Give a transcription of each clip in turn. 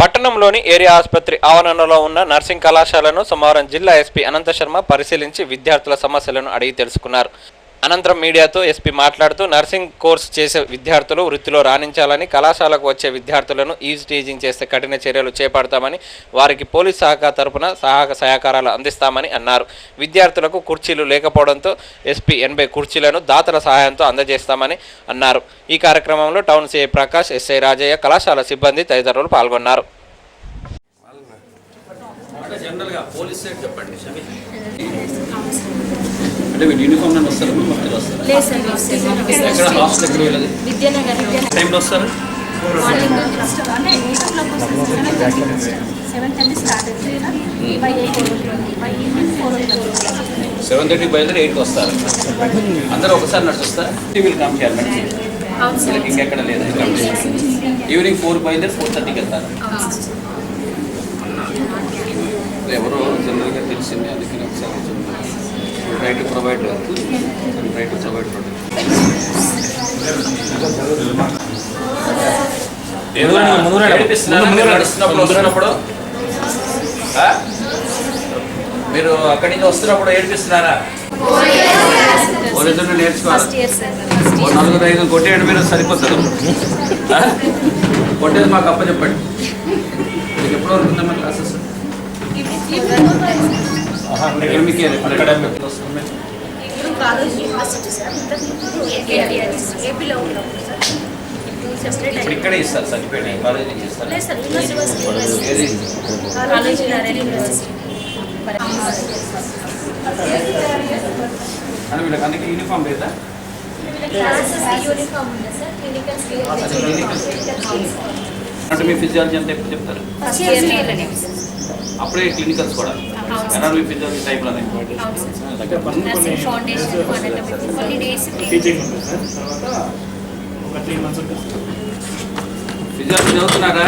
పట్టణంలోని ఏరియా ఆసుపత్రి ఆవరణలో ఉన్న నర్సింగ్ కళాశాలను సోమవారం జిల్లా ఎస్పీ అనంత శర్మ పరిశీలించి విద్యార్థుల సమస్యలను అడిగి తెలుసుకున్నారు. అనంతరం మీడియాతో ఎస్పీ మాట్లాడుతూ నర్సింగ్ కోర్స్ చేసే విద్యార్థులు వృత్తిలో రాణించాలని కళాశాలకు వచ్చే విద్యార్థులను ఈజ్ టీజింగ్ చేస్తే కఠిన చర్యలు చేపడతామని వారికి పోలీస్ శాఖ తరపున సహాయక సహకారాలు అందిస్తామని అన్నారు. విద్యార్థులకు కుర్చీలు లేకపోవడంతో ఎస్పీ ఎనభై కుర్చీలను దాతల సహాయంతో అందజేస్తామని అన్నారు. ఈ కార్యక్రమంలో town CI Prakash SI Rajaiah కళాశాల సిబ్బంది తదితరులు పాల్గొన్నారు. అంటే జనరల్గా పోలీస్ సైడ్ చెప్పండి షమి? అంటే మీరు యూనిఫామ్ నుండి వస్తారా మీరు వస్తారా? ఎక్కడ హాస్టల్ ఎక్కడ వెళ్ళదు విద్యానగర్ విద్యానగర్ టైంలో వస్తారు? మార్నింగ్ సెవెన్ థర్టీ బయలుదేరి ఎయిట్కి వస్తారు. అందరూ ఒకసారి నడిచి వస్తారా? టీవీలు కామ్ చేయాలి మేడం ఇంకెక్కడ లేదు ఈవినింగ్ ఫోర్ బయలుదేరి ఫోర్ థర్టీకి వెళ్తారు. ఎవరో జనరల్గా తెలిసింది అందుకని ఒకసారి try to provide try to provide ఆ? మీరు అక్కడి నుంచి వస్తున్నప్పుడు ఏడిపిస్తున్నారా? పోలీసులు నేర్చుకోవాలి. ఫస్ట్ ఇయర్ సార్ ఓ నలుగురు ఐదు కొట్టేయండి మీరు సరిపోతుంది. ఆ? కొట్టేది మాకు అప్పచెప్పండి. మీకు ఎప్పుడు వరకు ఉందమ్మా క్లాసెస్ ఇప్పుడు కాలేజ్ యూనివర్సిటీ సార్ ఇంతకుముందు ఏపీలో ఉన్నప్పుడు సార్ ఇప్పుడు సెపరేట్ ఇప్పుడు ఇక్కడే ఇస్తారు సర్టిఫికేట్ కాలేజ్ నుంచి ఇస్తారు లేదు సార్ యూనివర్సిటీ ఏది కాలేజ్ యూనివర్సిటీ అని వీళ్ళకి అందుకే యూనిఫామ్ లేదా యూనిఫామ్ ఉంది సార్ క్లినికల్ అంటే మీ ఫిజియాలజీ అంతా ఎప్పుడు చెప్తారు? అప్పుడే క్లినికల్స్ కూడా. ఎనాటమీ ఫిజియాలజీ టైప్లో నర్సింగ్ ఫౌండేషన్ కొన్ని డేస్ టీచింగ్ ఉంటుంది సార్. తర్వాత ఒక త్రీ మంత్స్ ఉంటుంది. సార్ ఫిజియాలజీ చదువుతున్నారా?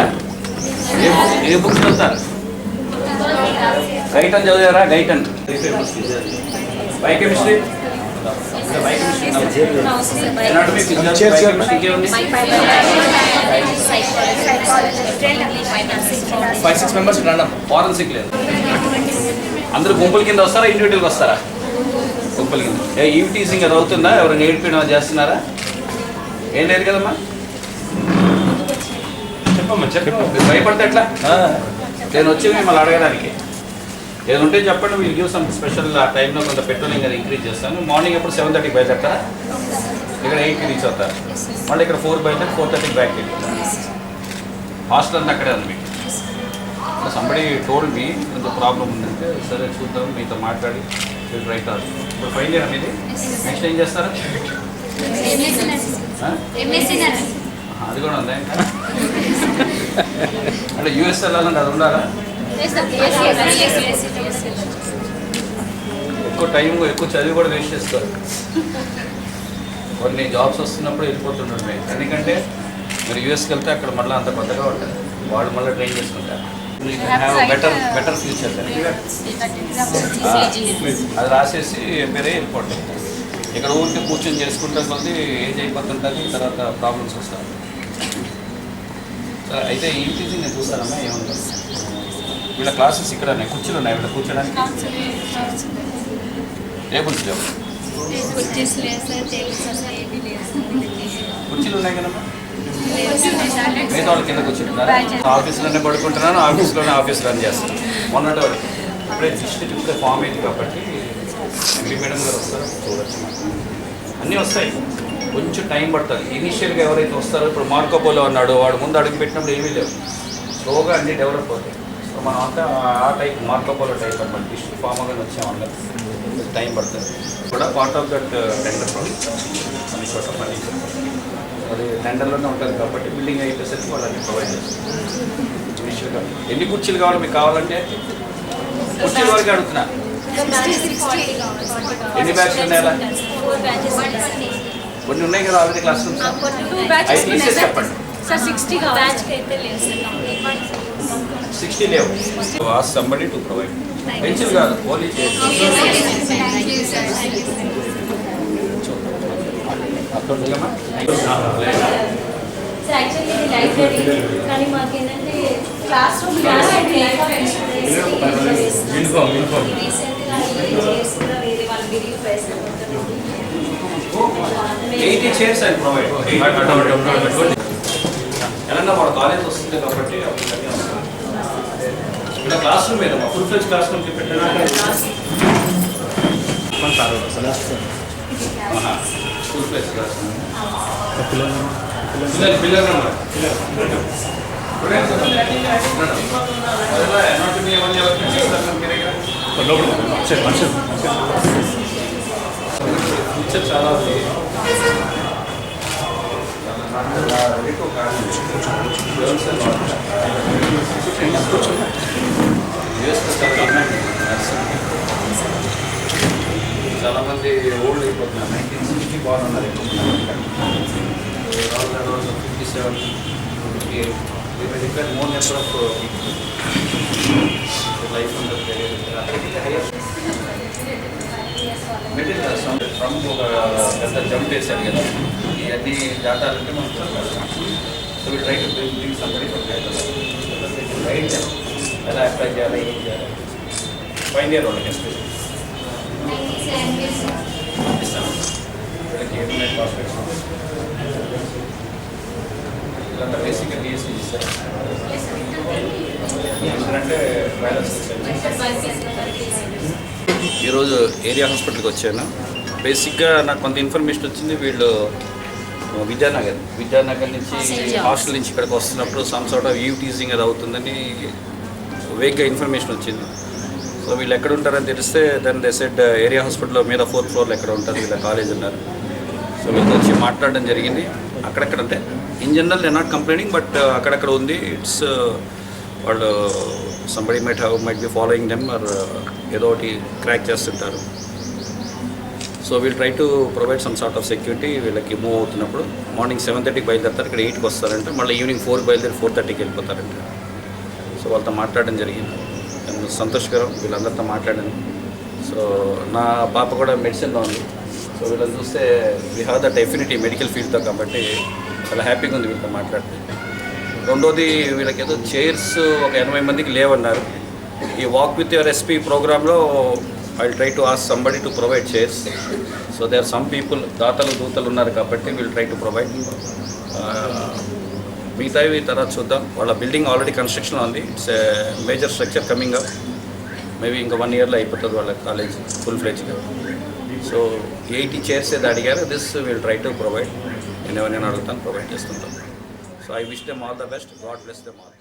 ఏ బుక్ ఏ బుక్ చదువుతారు? గైటన్ చదివారా? Guyton. Biochemistry five six members రండి ఫారెన్సిక్ లేదు. అందరూ గుంపుల కింద వస్తారా? ఇండివిజువల్గా వస్తారా? గుంపుల కింద. ఏ ఈవ్ టీచింగ్ అది అవుతుందా? ఎవరు నేర్పించడం చేస్తున్నారా? ఏం లేదు కదమ్మా? చెప్పమ్మా చెప్పమ్మా భయపడితే ఎట్లా? నేను వచ్చి మిమ్మల్ని అడగడానికి. ఏది ఉంటే చెప్పండి వీళ్ళు గివ్ సమ్ స్పెషల్ ఆ టైంలో కొంత పెట్రోలింగ్ అది ఇంక్రీజ్ చేస్తాను. మార్నింగ్ ఎప్పుడు సెవెన్ థర్టీకి బయలుదేరతారా? ఇక్కడ ఎయిట్కి రీచ్ అవుతారు. మళ్ళీ ఇక్కడ ఫోర్ బయలుదేరి ఫోర్ థర్టీకి బ్యాక్ హాస్టల్ అంతా అక్కడే ఉంది మీకు. సంబడి టోల్డ్ మీ కొంచెం ప్రాబ్లం ఉందంటే సరే చూద్దాం మీతో మాట్లాడి రైట్ ఇప్పుడు ఫైన్ చేయడం ఇది నెక్స్ట్ ఏం చేస్తారా? అది కూడా ఉందా ఇంకా? అంటే యూఎస్ వెళ్ళాలంటే అది ఉండాలా? ఎక్కువ టైం ఎక్కువ చదివి కూడా వేస్ట్ చేస్తారు. కొన్ని జాబ్స్ వస్తున్నప్పుడు వెళ్ళిపోతుంటారు మేము ఎందుకంటే మీరు యూఎస్కి వెళ్తే అక్కడ మళ్ళీ అంత కొత్తగా ఉంటుంది వాళ్ళు మళ్ళీ ట్రైన్ చేసుకుంటారు. బెటర్ బెటర్ ఫ్యూచర్ అది రాసేసి మీరే వెళ్ళిపోండి. ఇక్కడ ఊరికి కూర్చొని చేసుకుంటే కొద్ది ఏజ్ అయిపోతుంటుంది తర్వాత ప్రాబ్లమ్స్ వస్తాయి. అయితే ఈ టీచింగ్ నేను చూస్తానమ్మా ఏముంది? వీళ్ళ క్లాసెస్ ఇక్కడ ఉన్నాయి. కుర్చీలు ఉన్నాయి వీళ్ళ కూర్చోడానికి. టేబుల్స్ లేవు? కుర్చీలు ఉన్నాయి కదమ్మా. మిగతా వాళ్ళు కింద కూర్చుంటున్నారు ఆఫీస్లోనే పడుకుంటున్నాను ఆఫీస్లోనే ఆఫీస్ రన్ చేస్తాను. మొన్నటి వరకు. ఇప్పుడే డిస్ట్రిక్ట్ ఇప్పుడే ఫామ్ అయింది కాబట్టి ఎంపీ మేడం గారు వస్తారు చూడొచ్చు. అన్నీ వస్తాయి. కొంచెం టైం పడుతుంది. ఇనిషియల్గా ఎవరైతే వస్తారో ఇప్పుడు మార్కోపోలో ఉన్నాడు వాడు ముందు అడుగు పెట్టినప్పుడు ఏమీ లేవు. స్లోగా అన్నీ డెవలప్ అవుతాయి. మనం అంతా ఆ టైప్ మార్కోపోలో టైప్ అనమాట డిస్ట్రిక్ట్ ఫామ్ వచ్చాం అందరం టైం పడుతుంది. కూడా పార్ట్ ఆఫ్ దట్ టెండర్ అన్ని చోట పని అది టెండర్లోనే ఉంటుంది కాబట్టి బిల్డింగ్ అయిపోయేసరికి వాళ్ళు అన్ని ప్రొవైడ్ చేస్తారు ఇనిషియల్గా ఎన్ని కుర్చీలు కావాలి మీకు కావాలంటే? కుర్చీల వరకు అడుగుతున్నా. ఎన్ని బ్యాచ్లు ఉన్నాయి కొన్ని ఉన్నాయి కదా ఆల్రెడీ క్లాస్ రూమ్స్ చెప్పండి. సార్ సిక్స్టీ బ్యాచ్ అయితే లేదు సార్ సిక్స్టీ లేవు. Was somebody to provide pencil కాదు only eighty chairs and provide ఎలా మన కాలేజ్ వస్తుంది కాబట్టి. ఇక్కడ క్లాస్ రూమ్ ఏదమ్మా? ఫుల్ ఫ్లెజ్ క్లాస్ రూమ్ పెట్టడానికి ఫుల్ ఫ్లెజ్ క్లాస్ రూమ్ పిల్లలు పిల్లలు? ఫ్యూచర్ చాలా ఉంది. చాలా నైన్టీన్ సిక్స్టీ బాగా ఉన్నారు fifty seven fifty eight more number of life middle class Trump ఒక పెద్ద జంప్ వేశారు కదా ఇవన్నీ దాటాలంటే మనం so we try to bring somebody right ఎలా అప్లై చేయాలి ఏం చేయాలి ఫైన్ ఇయర్ వాళ్ళకి బేసిక్గా డిఎస్సీ ఇస్తారు ఈరోజు ఏరియా హాస్పిటల్కి వచ్చాను. బేసిక్గా నాకు కొంత ఇన్ఫర్మేషన్ వచ్చింది వీళ్ళు విద్యానగర్ విద్యానగర్ నుంచి హాస్టల్ నుంచి ఇక్కడికి వస్తున్నప్పుడు some sort of eve teasing అది అవుతుందని వేగ్గా ఇన్ఫర్మేషన్ వచ్చింది. సో వీళ్ళు ఎక్కడ ఉంటారని తెలిస్తే దెన్ దే సెడ్ ఏరియా హాస్పిటల్లో మీద ఫోర్త్ ఫ్లోర్లో ఎక్కడ ఉంటారు వీళ్ళ కాలేజ్ ఉన్నారు సో వీళ్ళతో వచ్చి మాట్లాడడం జరిగింది. అక్కడక్కడ అంటే in general they not complaining but అక్కడక్కడ ఉంది. ఇట్స్ uh, వాళ్ళు somebody might have might be following them or ఏదో ఒకటి క్రాక్ చేస్తుంటారు. So we'll try to provide some sort of security వీళ్ళకి మూవ్ అవుతున్నప్పుడు. మార్నింగ్ సెవెన్ థర్టీకి బయలుదేరతారు ఇక్కడ ఎయిట్కి వస్తారంటే. మళ్ళీ ఈవినింగ్ ఫోర్కి బయలుదేరి ఫోర్ థర్టీకి వెళ్ళిపోతారంట. సో వాళ్ళతో మాట్లాడడం జరిగింది. And సంతోషకరం వీళ్ళందరితో మాట్లాడాను. సో నా పాప కూడా మెడిసిన్లో ఉంది. సో వీళ్ళని చూస్తే we have that affinity medical ఫీల్డ్తో కాబట్టి చాలా హ్యాపీగా ఉంది వీళ్ళతో మాట్లాడితే. రెండోది వీళ్ళకి ఏదో చైర్స్ ఒక ఎనభై మందికి లేవన్నారు. ఈ వాక్ విత్ యువర్ ఎస్పీ ప్రోగ్రాంలో I try to ask somebody to provide chairs so they are some people దాతలు దూతలు ఉన్నారు కాబట్టి వీల్ ట్రై టు ప్రొవైడ్ మిగతావి తర్వాత చూద్దాం. వాళ్ళ బిల్డింగ్ ఆల్రెడీ కన్స్ట్రక్షన్లో ఉంది. It's major structure coming up maybe ఇంకా వన్ ఇయర్లో అయిపోతుంది వాళ్ళ కాలేజ్ ఫుల్ ఫ్లెజ్గా సో ఎయిటీ చైర్స్ ఏదో అడిగారు this will try to provide నేను ఎవరైనా అడుగుతాను ప్రొవైడ్ చేస్తుంటాను. So I wish them all the best God bless them all